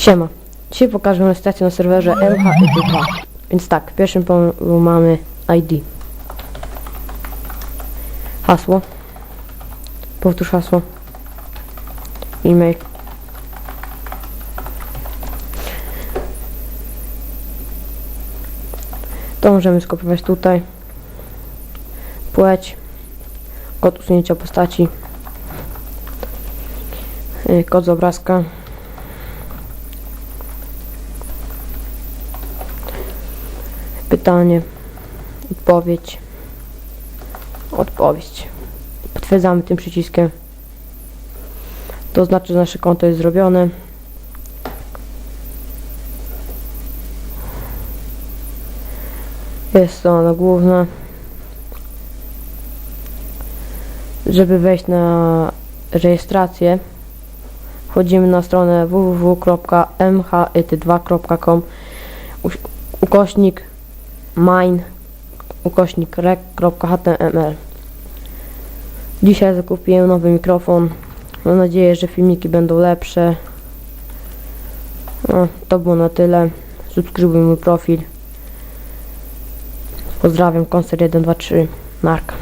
Siema. Dzisiaj pokażę wam stację na serwerze MHID2. Więc tak, w pierwszym polu mamy ID. Hasło. Powtórz hasło. E-mail. To możemy skopiować tutaj. Płeć. Kod usunięcia postaci. y, Kod z obrazka. Pytanie. Odpowiedź. Odpowiedź. Potwierdzamy tym przyciskiem. To znaczy, że nasze konto jest zrobione. Jest strona główna. Żeby wejść na rejestrację, wchodzimy na stronę www.mhit2.com uś- ukośnik mine ukośnik rec.html Dzisiaj zakupiłem nowy mikrofon. Mam nadzieję, że filmiki będą lepsze. No, to było na tyle. Subskrybuj mój profil. Pozdrawiam, koncert 123. Mark.